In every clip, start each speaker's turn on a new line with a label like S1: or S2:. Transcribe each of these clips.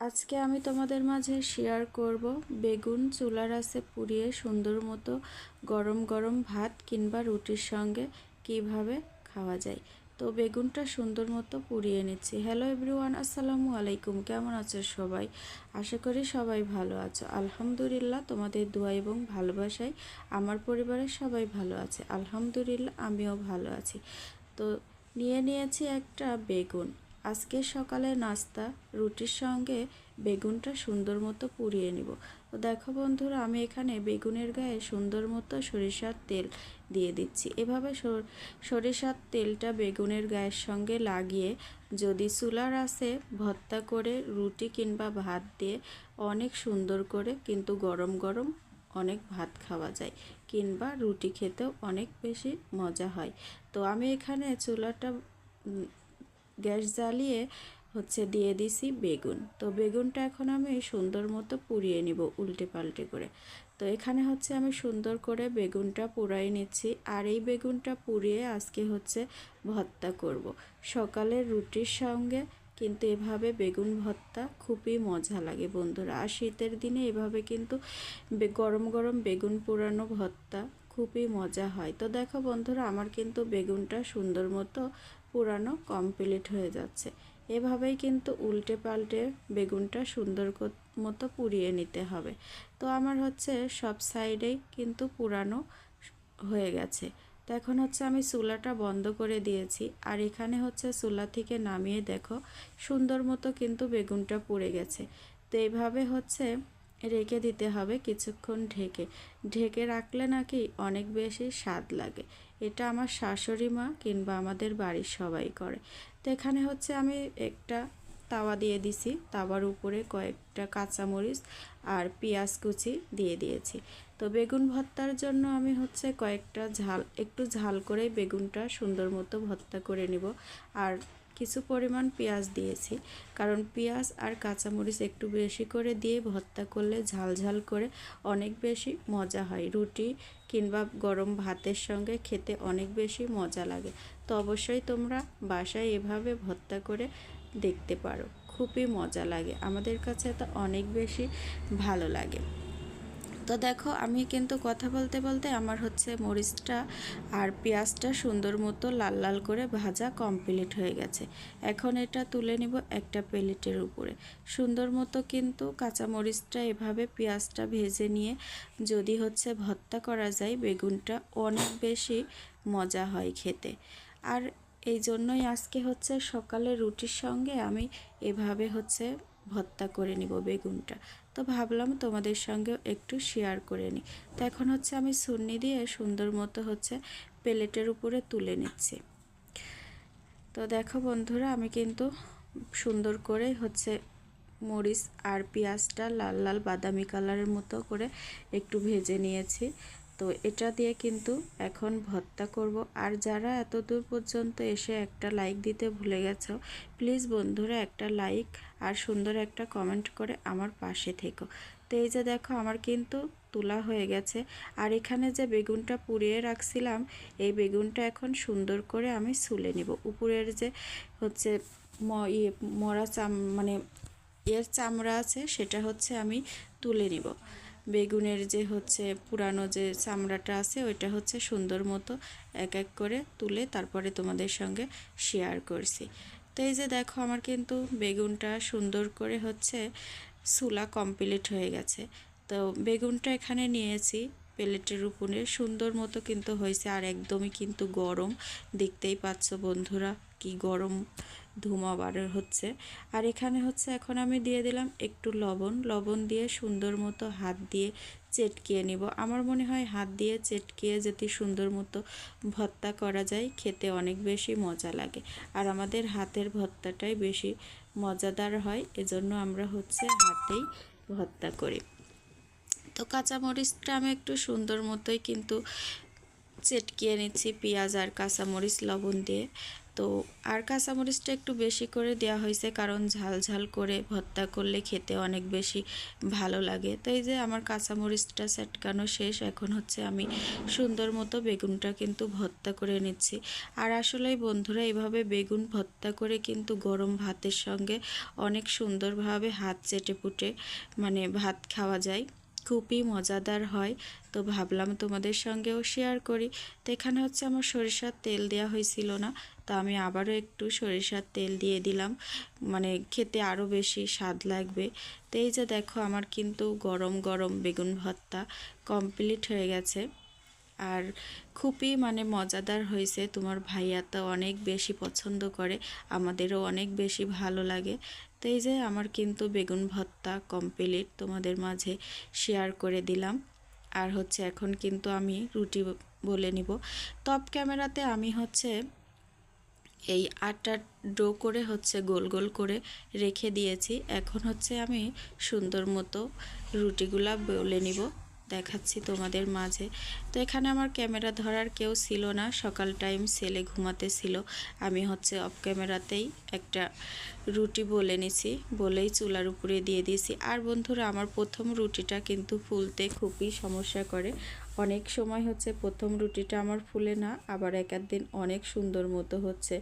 S1: আজকে আমি তোমাদের মাঝে শেয়ার করব বেগুন চুলার আছে পুড়িয়ে সুন্দর মতো গরম গরম ভাত কিংবা রুটির সঙ্গে কীভাবে খাওয়া যায়। তো বেগুনটা সুন্দর মতো পুড়িয়ে নিচ্ছি। হ্যালো এভরিওয়ান আসসালামু আলাইকুম। কেমন আছো সবাই? আশা করি সবাই ভালো আছো। আলহামদুলিল্লাহ, তোমাদের দোয়া এবং ভালোবাসায় আমার পরিবারের সবাই ভালো আছে। আলহামদুলিল্লাহ, আমিও ভালো আছি। তো নিয়ে নিয়েছি একটা বেগুন। আজকে সকালে নাস্তা রুটির সঙ্গে বেগুনটা সুন্দর মতো পুড়িয়ে নিব। তো দেখো বন্ধুরা, আমি এখানে বেগুনের গায়ে সুন্দর মতো সরিষার তেল দিয়ে দিচ্ছি। এভাবে সরিষার তেলটা বেগুনের গায়ের সঙ্গে লাগিয়ে যদি চুলার আসে ভর্তা করে রুটি কিংবা ভাত দিয়ে অনেক সুন্দর করে কিন্তু গরম গরম অনেক ভাত খাওয়া যায় কিংবা রুটি খেতেও অনেক বেশি মজা হয়। তো আমি এখানে চুলাটা গ্যাস জ্বালিয়ে হচ্ছে দিয়ে দিছি বেগুন। তো বেগুনটা এখন আমি সুন্দর মতো পুড়িয়ে নিব উল্টে পাল্টে করে। তো এখানে হচ্ছে আমি সুন্দর করে বেগুনটা পুড়াই নিচ্ছি আর এই বেগুনটা পুড়িয়ে আজকে হচ্ছে ভর্তা করব। সকালের রুটির সঙ্গে কিন্তু এভাবে বেগুন ভর্তা খুবই মজা লাগে বন্ধুরা। আর শীতের দিনে এভাবে কিন্তু গরম গরম বেগুন পোড়ানো ভর্তা খুবই মজা হয়। তো দেখো বন্ধুরা, আমার কিন্তু বেগুনটা সুন্দর মতো পুরানো কমপ্লিট হয়ে যাচ্ছে। এভাবেই কিন্তু উল্টে পাল্টে বেগুনটা সুন্দর মতো পুড়িয়ে নিতে হবে। তো আমার হচ্ছে সব সাইডেই কিন্তু পুরানো হয়ে গেছে। তো এখন হচ্ছে আমি চুলাটা বন্ধ করে দিয়েছি। আর এখানে হচ্ছে চুলা থেকে নামিয়ে দেখো, সুন্দর মতো কিন্তু বেগুনটা পুড়ে গেছে। তো এইভাবে হচ্ছে রেখে দিতে হবে কিছুক্ষণ ঢেকে। ঢেকে রাখলে নাকি অনেক বেশি স্বাদ লাগে। এটা আমার শাশুড়ি মা কিংবা আমাদের বাড়ির সবাই করে। তো এখানে হচ্ছে আমি একটা তাওয়া দিয়ে দিছি। তাওয়ার উপরে কয়েকটা কাঁচামরিচ আর পেঁয়াজ কুচি দিয়ে দিয়েছি। তো বেগুন ভর্তার জন্য আমি হচ্ছে কয়েকটা ঝাল, একটু ঝাল করে বেগুনটা সুন্দর মতো ভর্তা করে নিব। আর কিছু পরিমাণ পেঁয়াজ দিয়েছি। কারণ পেঁয়াজ আর কাঁচামরিচ একটু বেশি করে দিয়ে ভর্তা করলে ঝাল ঝাল করে অনেক বেশি মজা হয়। রুটি কিংবা গরম ভাতের সঙ্গে খেতে অনেক বেশি মজা লাগে। তো অবশ্যই তোমরা বাসায় এভাবে ভর্তা করে দেখতে পারো। খুবই মজা লাগে। আমাদের কাছে তো অনেক বেশি ভালো লাগে। তো দেখো, আমি কিন্তু কথা বলতে বলতে আমার হচ্ছে মরিচটা আর পেঁয়াজটা সুন্দর মতো লাল লাল করে ভাজা কমপ্লিট হয়ে গেছে। এখন এটা তুলে নিব একটা প্লেটের উপরে। সুন্দর মতো কিন্তু কাঁচা মরিচটা এভাবে পেঁয়াজটা ভেজে নিয়ে যদি হচ্ছে ভর্তা করা যায়, বেগুনটা অনেক বেশি মজা হয় খেতে। আর এই জন্যই আজকে হচ্ছে সকালে রুটির সঙ্গে আমি এভাবে হচ্ছে ভর্তা করে নিব বেগুনটা। তো ভাবলাম তোমাদের সঙ্গেও একটু শেয়ার করে নিই। তো এখন হচ্ছে আমি সুন্নি দিয়ে সুন্দর মতো হচ্ছে প্লেটের উপরে তুলে নিচ্ছি। তো দেখো বন্ধুরা, আমি কিন্তু সুন্দর করে হচ্ছে মরিচ আর পেঁয়াজটা লাল লাল বাদামি কালারের মতো করে একটু ভেজে নিয়েছি। তো এটা দিয়ে কিন্তু এখন ভর্তা করব। আর যারা এত দূর পর্যন্ত এসে একটা লাইক দিতে ভুলে গেছো প্লিজ বন্ধুরা একটা লাইক আর সুন্দর একটা কমেন্ট করে আমার পাশে থেকো। তো এই যে দেখো আমার কিন্তু তোলা হয়ে গেছে। আর এখানে যে বেগুনটা পুড়িয়ে রাখছিলাম, এই বেগুনটা এখন সুন্দর করে আমি সুলে নিব। উপরের যে হচ্ছে ইয়ে মরা চাম মানে এর চামড়া আছে, সেটা হচ্ছে আমি তুলে নিব। বেগুনের যে হচ্ছে পুরানো যে চামড়াটা আছে, ওইটা হচ্ছে সুন্দর মতো এক এক করে তুলে তারপরে তোমাদের সঙ্গে শেয়ার করছি। তো এই যে দেখো, আমার কিন্তু বেগুনটা সুন্দর করে হচ্ছে সুলা কমপ্লিট হয়ে গেছে। তো বেগুনটা এখানে নিয়েছি, প্লেটের উপরে। সুন্দর মতো কিন্তু হয়েছে আর একদমই কিন্তু গরম। দেখতেই পাচ্ছ বন্ধুরা, কি গরম। ধুমা বার হচ্ছে। আর এখানে হচ্ছে এখন আমি দিয়ে দিলাম একটু লবণ। লবণ দিয়ে সুন্দর মতো হাত দিয়ে চেটকিয়ে নিব। আমার মনে হয় হাত দিয়ে চেটকিয়ে যদি সুন্দর মতো ভর্তা করা যায়, খেতে অনেক বেশি মজা লাগে। আর আমাদের হাতের ভর্তাটাই বেশি মজাদার হয়, এজন্য আমরা হচ্ছে হাতেই ভর্তা করি। তো কাঁচামরিচটা আমি একটু সুন্দর মতোই কিন্তু চেটকিয়ে নিচ্ছি, পেঁয়াজ আর কাঁচামরিচ লবণ দিয়ে। তো আর কাঁচামরিচটা একটু বেশি করে দেওয়া হয়েছে কারণ ঝাল ঝাল করে ভর্তা করলে খেতে অনেক বেশি ভালো লাগে। তো এই যে আমার কাঁচামরিচটা সেটকানো শেষ, এখন হচ্ছে আমি সুন্দর মতো বেগুনটা কিন্তু ভর্তা করে নিচ্ছি। আর আসলে বন্ধুরা এইভাবে বেগুন ভর্তা করে কিন্তু গরম ভাতের সঙ্গে অনেক সুন্দরভাবে হাত চেটে পুটে মানে ভাত খাওয়া যায়। খুবই মজাদার হয়। তো ভাবলাম তোমাদের সঙ্গেও শেয়ার করি। তো এখানে হচ্ছে আমার সরিষার তেল দেওয়া হয়েছিল না তো আমি আবারও একটু সরিষার তেল দিয়ে দিলাম। মানে খেতে আরও বেশি স্বাদ লাগবে। তো এই যে দেখো আমার কিন্তু গরম গরম বেগুন ভর্তা কমপ্লিট হয়ে গেছে। আর খুবই মানে মজাদার হয়েছে। তোমার ভাইয়া তো অনেক বেশি পছন্দ করে, আমাদেরও অনেক বেশি ভালো লাগে। তো এই যে আমার কিন্তু বেগুন ভর্তা কমপ্লিট তোমাদের মাঝে শেয়ার করে দিলাম। আর হচ্ছে এখন কিন্তু আমি রুটি বলে নিব। টপ ক্যামেরাতে আমি হচ্ছে এই আটা ডো করে হচ্ছে গোল গোল করে রেখে দিয়েছি। এখন হচ্ছে আমি সুন্দর মতো রুটিগুলা বলে নিব। দেখাচ্ছি তোমাদের মাঝে। তো এখানে আমার ক্যামেরা ধরার কেউ ছিল না, সকাল টাইম ছেলে ঘুমাতে ছিল। আমি হচ্ছে অফ ক্যামেরাতেই একটা রুটি বলে নিছি, বলেই চুলার উপরে দিয়ে দিয়েছি। আর বন্ধুরা, আমার প্রথম রুটিটা কিন্তু ফুলতে খুবই সমস্যা করে। অনেক সময় হচ্ছে প্রথম রুটিটা আমার ফুলে না, আবার এক দিন অনেক সুন্দর মতো হচ্ছে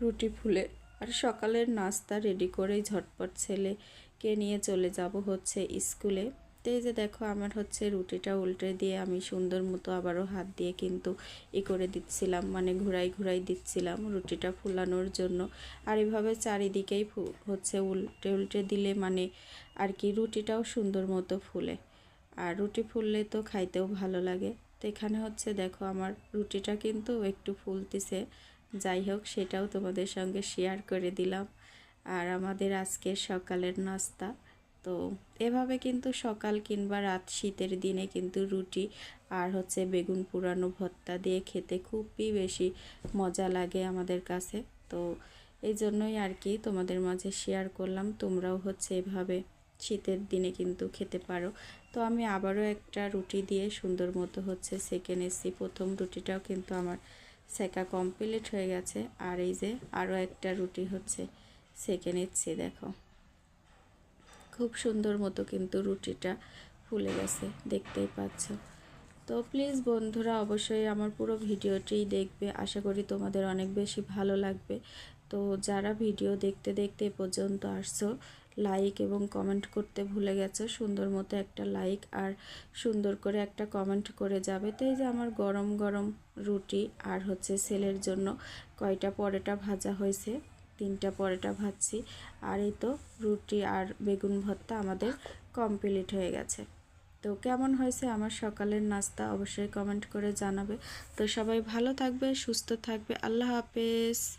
S1: রুটি ফুলে। আর সকালের নাস্তা রেডি করেই ঝটপট ছেলেকে নিয়ে চলে যাব হচ্ছে স্কুলে। তো এই যে দেখো আমার হচ্ছে রুটিটা উল্টে দিয়ে আমি সুন্দর মতো আবারও হাত দিয়ে কিন্তু ই করে দিচ্ছিলাম মানে ঘুরাই ঘুরাই দিচ্ছিলাম রুটিটা ফুলানোর জন্য। আর এভাবে চারিদিকেই হচ্ছে উল্টে উল্টে দিলে মানে আর কি রুটিটাও সুন্দর মতো ফুলে। আর রুটি ফুললে তো খাইতেও ভালো লাগে। তো এখানে হচ্ছে দেখো আমার রুটিটা কিন্তু একটু ফুলতেছে। যাই হোক, সেটাও তোমাদের সঙ্গে শেয়ার করে দিলাম। আর আমাদের আজকে সকালের নাস্তা। তো এভাবে কিন্তু সকাল কিংবা রাত শীতের দিনে কিন্তু রুটি আর হচ্ছে বেগুন পুরানো ভর্তা দিয়ে খেতে খুবই বেশি মজা লাগে আমাদের কাছে। তো এই জন্যই আর কি তোমাদের মাঝে শেয়ার করলাম, তোমরাও হচ্ছে এভাবে শীতের দিনে কিন্তু খেতে পারো। তো আমি আবারও একটা রুটি দিয়ে সুন্দর মতো হচ্ছে সেকে নিচ্ছি। প্রথম রুটিটাও কিন্তু আমার সেকা কমপ্লিট হয়ে গেছে। আর এই যে আরও একটা রুটি হচ্ছে সেকে নিচ্ছি, দেখো। খুব সুন্দর মতো কিন্তু রুটিটা ফুলে গেছে, দেখতেই পাচ্ছ। তো প্লিজ বন্ধুরা অবশ্যই আমার পুরো ভিডিওটি দেখবে, আশা করি তোমাদের অনেক বেশি ভালো লাগবে। তো যারা ভিডিও দেখতে দেখতে পর্যন্ত আসছো লাইক এবং কমেন্ট করতে ভুলে গেছো, সুন্দর মতো একটা লাইক আর সুন্দর করে একটা কমেন্ট করে যাবে। তো এই যে আমার গরম গরম রুটি আর হচ্ছে সেলের জন্য কয়টা পরেটা ভাজা হয়েছে তিনটা পরোটা ভাজছি। আর এই তো রুটি আর বেগুন ভর্তা আমাদের কমপ্লিট হয়ে গেছে। তো কেমন হয়েছে আমার সকালের নাস্তা অবশ্যই কমেন্ট করে জানাবে। তো সবাই ভালো থাকবে, সুস্থ থাকবে। আল্লাহ হাফেজ।